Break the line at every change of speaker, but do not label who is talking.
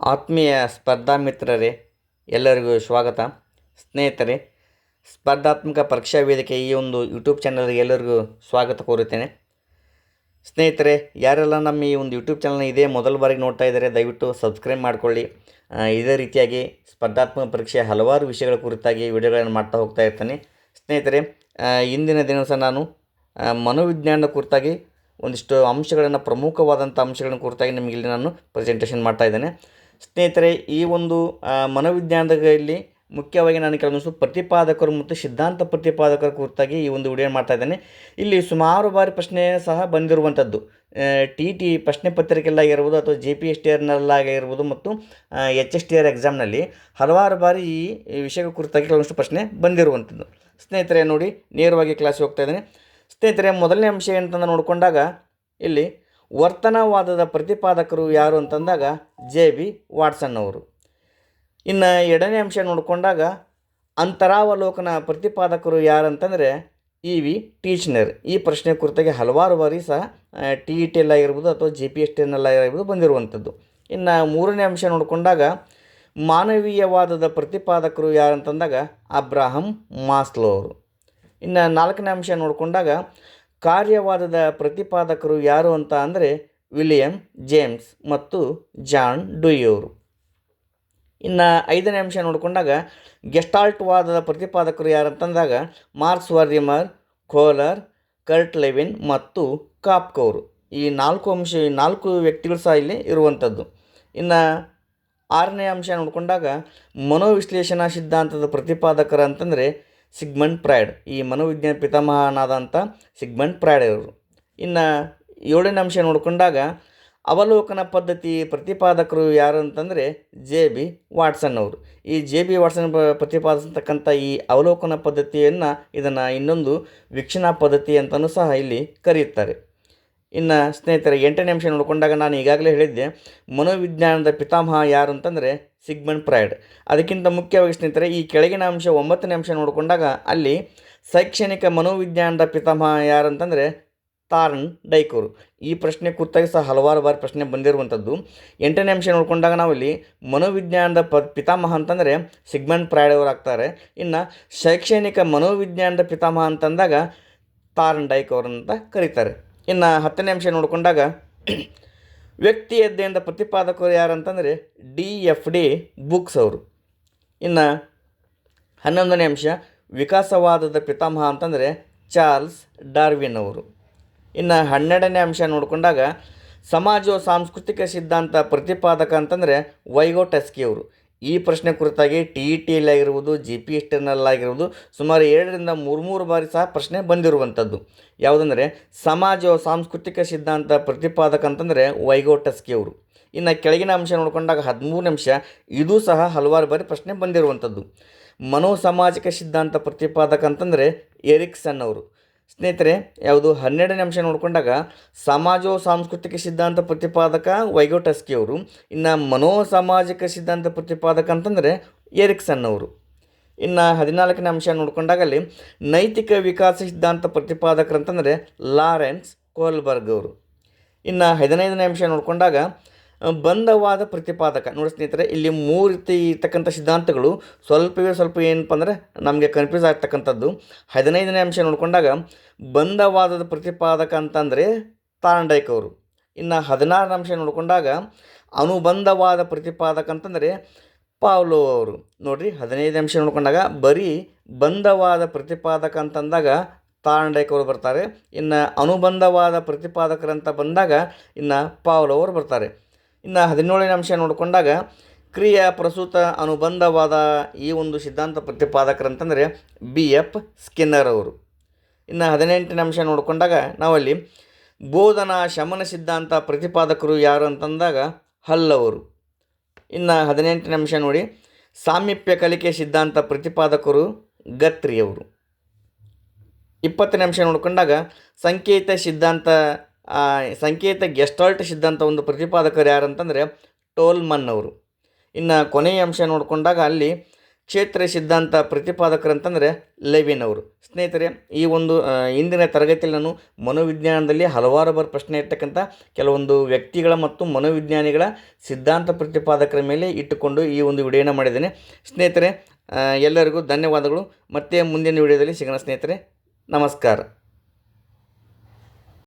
ಆತ್ಮೀಯ ಸ್ಪರ್ಧಾ ಮಿತ್ರರೇ, ಎಲ್ಲರಿಗೂ ಸ್ವಾಗತ. ಸ್ನೇಹಿತರೆ, ಸ್ಪರ್ಧಾತ್ಮಕ ಪರೀಕ್ಷಾ ವೇದಿಕೆ ಈ ಒಂದು ಯೂಟ್ಯೂಬ್ ಚಾನಲ್ಗೆ ಎಲ್ಲರಿಗೂ ಸ್ವಾಗತ ಕೋರುತ್ತೇನೆ. ಸ್ನೇಹಿತರೆ, ಯಾರೆಲ್ಲ ನಮ್ಮ ಈ ಒಂದು ಯೂಟ್ಯೂಬ್ ಚಾನಲ್ನ ಇದೇ ಮೊದಲ ಬಾರಿಗೆ ನೋಡ್ತಾ ಇದ್ದಾರೆ, ದಯವಿಟ್ಟು ಸಬ್ಸ್ಕ್ರೈಬ್ ಮಾಡಿಕೊಳ್ಳಿ. ಇದೇ ರೀತಿಯಾಗಿ ಸ್ಪರ್ಧಾತ್ಮಕ ಪರೀಕ್ಷೆ ಹಲವಾರು ವಿಷಯಗಳ ಕುರಿತಾಗಿ ವಿಡಿಯೋಗಳನ್ನು ಮಾಡ್ತಾ ಹೋಗ್ತಾ ಇರ್ತೀನಿ. ಸ್ನೇಹಿತರೆ ಇಂದಿನ ದಿನ ಸಹ ನಾನು ಮನೋವಿಜ್ಞಾನದ ಕುರಿತಾಗಿ ಒಂದಿಷ್ಟು ಅಂಶಗಳನ್ನು, ಪ್ರಮುಖವಾದಂಥ ಅಂಶಗಳನ್ನು ಕುರಿತಾಗಿ ನಿಮಗೆ ಇಲ್ಲಿ ನಾನು ಪ್ರೆಸೆಂಟೇಷನ್ ಮಾಡ್ತಾ ಇದ್ದೇನೆ. ಸ್ನೇಹಿತರೆ, ಈ ಒಂದು ಮನೋವಿಜ್ಞಾನದಲ್ಲಿ ಮುಖ್ಯವಾಗಿ ನಾನು ಕೆಲವೊಂದಿಷ್ಟು ಪ್ರತಿಪಾದಕರು ಮತ್ತು ಸಿದ್ಧಾಂತ ಪ್ರತಿಪಾದಕರ ಕುರಿತಾಗಿ ಈ ಒಂದು ವಿಡಿಯೋ ಮಾಡ್ತಾ ಇದ್ದೇನೆ. ಇಲ್ಲಿ ಸುಮಾರು ಬಾರಿ ಪ್ರಶ್ನೆ ಸಹ ಬಂದಿರುವಂಥದ್ದು. ಟಿ ಟಿ ಪ್ರಶ್ನೆ ಪತ್ರಿಕೆಯಲ್ಲಾಗಿರ್ಬೋದು ಅಥವಾ ಜೆ ಪಿ ಎಸ್ ಟಿ ಆರ್ನಲ್ಲಾಗಿರ್ಬೋದು ಮತ್ತು ಎಚ್ ಎಸ್ ಟಿ ಆರ್ ಎಕ್ಸಾಮ್ನಲ್ಲಿ ಹಲವಾರು ಬಾರಿ ಈ ವಿಷಯ ಕುರಿತಾಗಿ ಕೆಲವೊಂದಿಷ್ಟು ಪ್ರಶ್ನೆ ಬಂದಿರುವಂಥದ್ದು. ಸ್ನೇಹಿತರೆ, ನೋಡಿ, ನೇರವಾಗಿ ಕ್ಲಾಸಿಗೆ ಹೋಗ್ತಾ ಇದ್ದೇನೆ. ಸ್ನೇಹಿತರೆ, ಮೊದಲನೇ ಅಂಶ ಏನಂತಂದು ನೋಡಿಕೊಂಡಾಗ, ಇಲ್ಲಿ ವರ್ತನವಾದದ ಪ್ರತಿಪಾದಕರು ಯಾರು ಅಂತಂದಾಗ ಜೆ ಬಿ ವಾಟ್ಸನ್ ಅವರು. ಇನ್ನು ಎರಡನೇ ಅಂಶ ನೋಡಿಕೊಂಡಾಗ ಅಂತರಾವಲೋಕನ ಪ್ರತಿಪಾದಕರು ಯಾರಂತಂದರೆ ಇ ವಿ ಟೀಚ್ನರ್. ಈ ಪ್ರಶ್ನೆ ಕುರಿತಾಗಿ ಹಲವಾರು ಬಾರಿ ಸಹ ಟಿ ಇ ಟಿಯಲ್ಲಾಗಿರ್ಬೋದು ಅಥವಾ ಜಿ ಪಿ ಎಸ್ ಟಿನಲ್ಲಾಗಿರ್ಬೋದು ಬಂದಿರುವಂಥದ್ದು. ಇನ್ನು ಮೂರನೇ ಅಂಶ ನೋಡಿಕೊಂಡಾಗ ಮಾನವೀಯವಾದದ ಪ್ರತಿಪಾದಕರು ಯಾರಂತಂದಾಗ ಅಬ್ರಾಹಂ ಮಾಸ್ಲೋ ಅವರು. ಇನ್ನು ನಾಲ್ಕನೇ ಅಂಶ ನೋಡಿಕೊಂಡಾಗ ಕಾರ್ಯವಾದದ ಪ್ರತಿಪಾದಕರು ಯಾರು ಅಂತ ಅಂದರೆ ವಿಲಿಯಂ ಜೇಮ್ಸ್ ಮತ್ತು ಜಾನ್ ಡುಯೋರು ಇನ್ನು ಐದನೇ ಅಂಶ ನೋಡಿಕೊಂಡಾಗ ಗೆಸ್ಟಾಲ್ಟ್ ವಾದದ ಪ್ರತಿಪಾದಕರು ಯಾರಂತಂದಾಗ ಮಾರ್ಕ್ಸ್ ವರ್ದಿಮರ್ ಕೋಲರ್, ಕರ್ಟ್ ಲೆವಿನ್ ಮತ್ತು ಕಾಪ್ಕೌರು ಈ ನಾಲ್ಕು ಅಂಶ, ಈ ನಾಲ್ಕು ವ್ಯಕ್ತಿಗಳು ಸಹ ಇಲ್ಲಿ ಇರುವಂಥದ್ದು. ಇನ್ನು ಆರನೇ ಅಂಶ ನೋಡಿಕೊಂಡಾಗ ಮನೋವಿಶ್ಲೇಷಣಾ ಸಿದ್ಧಾಂತದ ಪ್ರತಿಪಾದಕರು ಅಂತಂದರೆ ಸಿಗ್ಮಂಡ್ ಪ್ರಾಯ್ಡ್ ಈ ಮನೋವಿಜ್ಞಾನ ಪಿತಾಮಹನಾದಂಥ ಸಿಗ್ಮಂಡ್ ಪ್ರೈಡ್ ಅವರು ಇನ್ನು ಏಳನೇ ಅಂಶ ನೋಡಿಕೊಂಡಾಗ, ಅವಲೋಕನ ಪದ್ಧತಿ ಪ್ರತಿಪಾದಕರು ಯಾರು ಅಂತಂದರೆ ಜೆ ಬಿ ವಾಟ್ಸನ್ ಅವರು. ಈ ಜೆ ಬಿ ವಾಟ್ಸನ್ ಪ್ರತಿಪಾದಿಸತಕ್ಕಂಥ ಈ ಅವಲೋಕನ ಪದ್ಧತಿಯನ್ನು ಇದನ್ನು ಇನ್ನೊಂದು ವೀಕ್ಷಣಾ ಪದ್ಧತಿ ಅಂತಲೂ ಸಹ ಇಲ್ಲಿ ಕರೆಯುತ್ತಾರೆ ಇನ್ನು ಸ್ನೇಹಿತರೆ, ಎಂಟನೇ ಅಂಶ ನೋಡಿಕೊಂಡಾಗ ನಾನು ಈಗಾಗಲೇ ಹೇಳಿದ್ದೆ, ಮನೋವಿಜ್ಞಾನದ ಪಿತಾಮಹ ಯಾರು ಅಂತಂದರೆ ಸಿಗ್ಮಂಡ್ ಪ್ರೈಡ್ ಅದಕ್ಕಿಂತ ಮುಖ್ಯವಾಗಿ ಸ್ನೇಹಿತರೆ, ಈ ಕೆಳಗಿನ ಅಂಶ ಒಂಬತ್ತನೇ ಅಂಶ ನೋಡಿಕೊಂಡಾಗ ಅಲ್ಲಿ ಶೈಕ್ಷಣಿಕ ಮನೋವಿಜ್ಞಾನದ ಪಿತಾಮಹ ಯಾರು ಅಂತಂದರೆ ತಾರ್ನ್ ಡೈಕೋರು. ಈ ಪ್ರಶ್ನೆ ಕುರಿತಾಗಿ ಸಹ ಹಲವಾರು ಬಾರಿ ಪ್ರಶ್ನೆ ಬಂದಿರುವಂಥದ್ದು. ಎಂಟನೇ ಅಂಶ ನೋಡಿಕೊಂಡಾಗ ನಾವಿಲ್ಲಿ ಮನೋವಿಜ್ಞಾನದ ಪ ಪಿತಾಮಹ ಅಂತಂದರೆ ಸಿಗ್ಮಂಡ್ ಪ್ರೈಡ್ ಅವರು ಆಗ್ತಾರೆ. ಇನ್ನು ಶೈಕ್ಷಣಿಕ ಮನೋವಿಜ್ಞಾನದ ಪಿತಾಮಹ ಅಂತಂದಾಗ ತಾರ್ನ್ ಡೈಕ್ ಅವರಂತ ಕರೀತಾರೆ. ಇನ್ನು ಹತ್ತನೇ ಅಂಶ ನೋಡಿಕೊಂಡಾಗ, ವ್ಯಕ್ತಿ ಅಧ್ಯಯನದ ಪ್ರತಿಪಾದಕರು ಯಾರಂತಂದರೆ ಡಿ ಎಫ್ ಡಿ ಬುಕ್ಸ್ ಅವರು. ಇನ್ನು ಹನ್ನೊಂದನೇ ಅಂಶ ವಿಕಾಸವಾದದ ಪಿತಾಮಹ ಅಂತಂದರೆ ಚಾರ್ಲ್ಸ್ ಡಾರ್ವಿನ್ ಅವರು. ಇನ್ನು ಹನ್ನೆರಡನೇ ಅಂಶ ನೋಡಿಕೊಂಡಾಗ, ಸಮಾಜ ಸಾಂಸ್ಕೃತಿಕ ಸಿದ್ಧಾಂತ ಪ್ರತಿಪಾದಕ ಅಂತಂದರೆ ವೈಗೋಟಸ್ಕಿ ಅವರು. ಈ ಪ್ರಶ್ನೆ ಕುರಿತಾಗಿ ಟಿ ಇ ಟಿಯಲ್ಲಾಗಿರ್ಬೋದು ಜಿ ಪಿ ಎಸ್ ಟಿನಲ್ಲಾಗಿರ್ಬೋದು ಸುಮಾರು ಎರಡರಿಂದ ಮೂರು ಮೂರು ಬಾರಿ ಸಹ ಪ್ರಶ್ನೆ ಬಂದಿರುವಂಥದ್ದು. ಯಾವುದಂದರೆ, ಸಮಾಜ ಸಾಂಸ್ಕೃತಿಕ ಸಿದ್ಧಾಂತ ಪ್ರತಿಪಾದಕ ಅಂತಂದರೆ ವೈಗೋಟಸ್ಕಿ ಅವರು. ಇನ್ನು ಕೆಳಗಿನ ಅಂಶ ನೋಡಿಕೊಂಡಾಗ ಹದಿಮೂರು ನಿಮಿಷ, ಇದು ಸಹ ಹಲವಾರು ಬಾರಿ ಪ್ರಶ್ನೆ ಬಂದಿರುವಂಥದ್ದು. ಮನೋ ಸಾಮಾಜಿಕ ಸಿದ್ಧಾಂತ ಪ್ರತಿಪಾದಕ ಅಂತಂದರೆ ಎರಿಕ್ಸನ್ ಅವರು. ಸ್ನೇಹಿತರೆ, ಯಾವುದು ಹನ್ನೆರಡನೇ ಅಂಶ ನೋಡಿಕೊಂಡಾಗ ಸಮಾಜೋ ಸಾಂಸ್ಕೃತಿಕ ಸಿದ್ಧಾಂತ ಪ್ರತಿಪಾದಕ ವೈಗೋಟಸ್ಕಿ ಅವರು, ಇನ್ನು ಮನೋ ಸಾಮಾಜಿಕ ಸಿದ್ಧಾಂತ ಪ್ರತಿಪಾದಕ ಅಂತಂದರೆ ಎರಿಕ್ಸನ್ ಅವರು. ಇನ್ನು ಹದಿನಾಲ್ಕನೇ ಅಂಶ ನೋಡ್ಕೊಂಡಾಗ ಅಲ್ಲಿ ನೈತಿಕ ವಿಕಾಸ ಸಿದ್ಧಾಂತ ಪ್ರತಿಪಾದಕರು ಅಂತಂದರೆ ಲಾರೆನ್ಸ್ ಕೋಲ್ಬರ್ಗ್ ಅವರು. ಇನ್ನು ಹದಿನೈದನೇ ಅಂಶ ನೋಡಿಕೊಂಡಾಗ ಬಂಧವಾದ ಪ್ರತಿಪಾದಕ. ನೋಡಿ ಸ್ನೇಹಿತರೆ, ಇಲ್ಲಿ ಮೂರು ರೀತಿ ಇರ್ತಕ್ಕಂಥ ಸಿದ್ಧಾಂತಗಳು ಸ್ವಲ್ಪವೇ ಸ್ವಲ್ಪ ಏನಪ್ಪ ಅಂದರೆ ನಮಗೆ ಕನ್ಫ್ಯೂಸ್ ಆಗ್ತಕ್ಕಂಥದ್ದು. ಹದಿನೈದನೇ ಅಂಶ ನೋಡಿಕೊಂಡಾಗ ಬಂಧವಾದದ ಪ್ರತಿಪಾದಕ ಅಂತಂದರೆ ತಾಂಡೈಕ್ ಅವರು. ಇನ್ನು ಹದಿನಾರನೇ ಅಂಶ ನೋಡಿಕೊಂಡಾಗ, ಅನುಬಂಧವಾದ ಪ್ರತಿಪಾದಕ ಅಂತಂದರೆ ಪಾವ್ಲೋ ಅವರು. ನೋಡಿರಿ ಹದಿನೈದು ಅಂಶ ನೋಡ್ಕೊಂಡಾಗ, ಬರೀ ಬಂಧವಾದ ಪ್ರತಿಪಾದಕ ಅಂತಂದಾಗ ತಾರಂಡೈಕ್ ಅವರು ಬರ್ತಾರೆ. ಇನ್ನು ಅನುಬಂಧವಾದ ಪ್ರತಿಪಾದಕರಂತ ಬಂದಾಗ, ಇನ್ನು ಪಾವ್ಲೋ ಅವರು ಬರ್ತಾರೆ. ಇನ್ನು ಹದಿನೇಳನೇ ಅಂಶ ನೋಡಿಕೊಂಡಾಗ ಕ್ರಿಯಾ ಪ್ರಸ್ತುತ ಅನುಬಂಧವಾದ ಈ ಒಂದು ಸಿದ್ಧಾಂತ ಪ್ರತಿಪಾದಕರಂತಂದರೆ ಬಿ ಎಫ್ ಸ್ಕಿನ್ನರ್ ಅವರು. ಇನ್ನು ಹದಿನೆಂಟನೇ ಅಂಶ ನೋಡಿಕೊಂಡಾಗ ನಾವಲ್ಲಿ ಬೋಧನಾ ಶಮನ ಸಿದ್ಧಾಂತ ಪ್ರತಿಪಾದಕರು ಯಾರು ಅಂತಂದಾಗ ಹಲ್ಲವರು ಇನ್ನು ಹದಿನೆಂಟನೇ ಅಂಶ ನೋಡಿ ಸಾಮೀಪ್ಯ ಕಲಿಕೆ ಸಿದ್ಧಾಂತ ಪ್ರತಿಪಾದಕರು ಗತ್ರಿಯವರು ಇಪ್ಪತ್ತನೇ ಅಂಶ ನೋಡಿಕೊಂಡಾಗ ಸಂಕೇತ ಸಿದ್ಧಾಂತ ಸಂಕೇತ ಗೆಸ್ಟಾಲ್ಟ್ ಸಿದ್ಧಾಂತ ಒಂದು ಪ್ರತಿಪಾದಕರು ಯಾರಂತಂದರೆ ಟೋಲ್ಮನ್ ಅವರು. ಇನ್ನು ಕೊನೆಯ ಅಂಶ ನೋಡಿಕೊಂಡಾಗ ಅಲ್ಲಿ ಕ್ಷೇತ್ರ ಸಿದ್ಧಾಂತ ಪ್ರತಿಪಾದಕರು ಅಂತಂದರೆ ಲೆವಿನ್ ಅವರು. ಸ್ನೇಹಿತರೆ, ಈ ಒಂದು ಇಂದಿನ ತರಗತಿಯಲ್ಲಿ ನಾನು ಮನೋವಿಜ್ಞಾನದಲ್ಲಿ ಹಲವಾರು ಬಾರಿ ಪ್ರಶ್ನೆ ಇರ್ತಕ್ಕಂಥ ಕೆಲವೊಂದು ವ್ಯಕ್ತಿಗಳ ಮತ್ತು ಮನೋವಿಜ್ಞಾನಿಗಳ ಸಿದ್ಧಾಂತ ಪ್ರತಿಪಾದಕರ ಮೇಲೆ ಇಟ್ಟುಕೊಂಡು ಈ ಒಂದು ವಿಡಿಯೋನ ಮಾಡಿದ್ದೇನೆ. ಸ್ನೇಹಿತರೆ ಎಲ್ಲರಿಗೂ ಧನ್ಯವಾದಗಳು. ಮತ್ತೆ ಮುಂದಿನ ವಿಡಿಯೋದಲ್ಲಿ ಸಿಗೋಣ ಸ್ನೇಹಿತರೆ. ನಮಸ್ಕಾರ.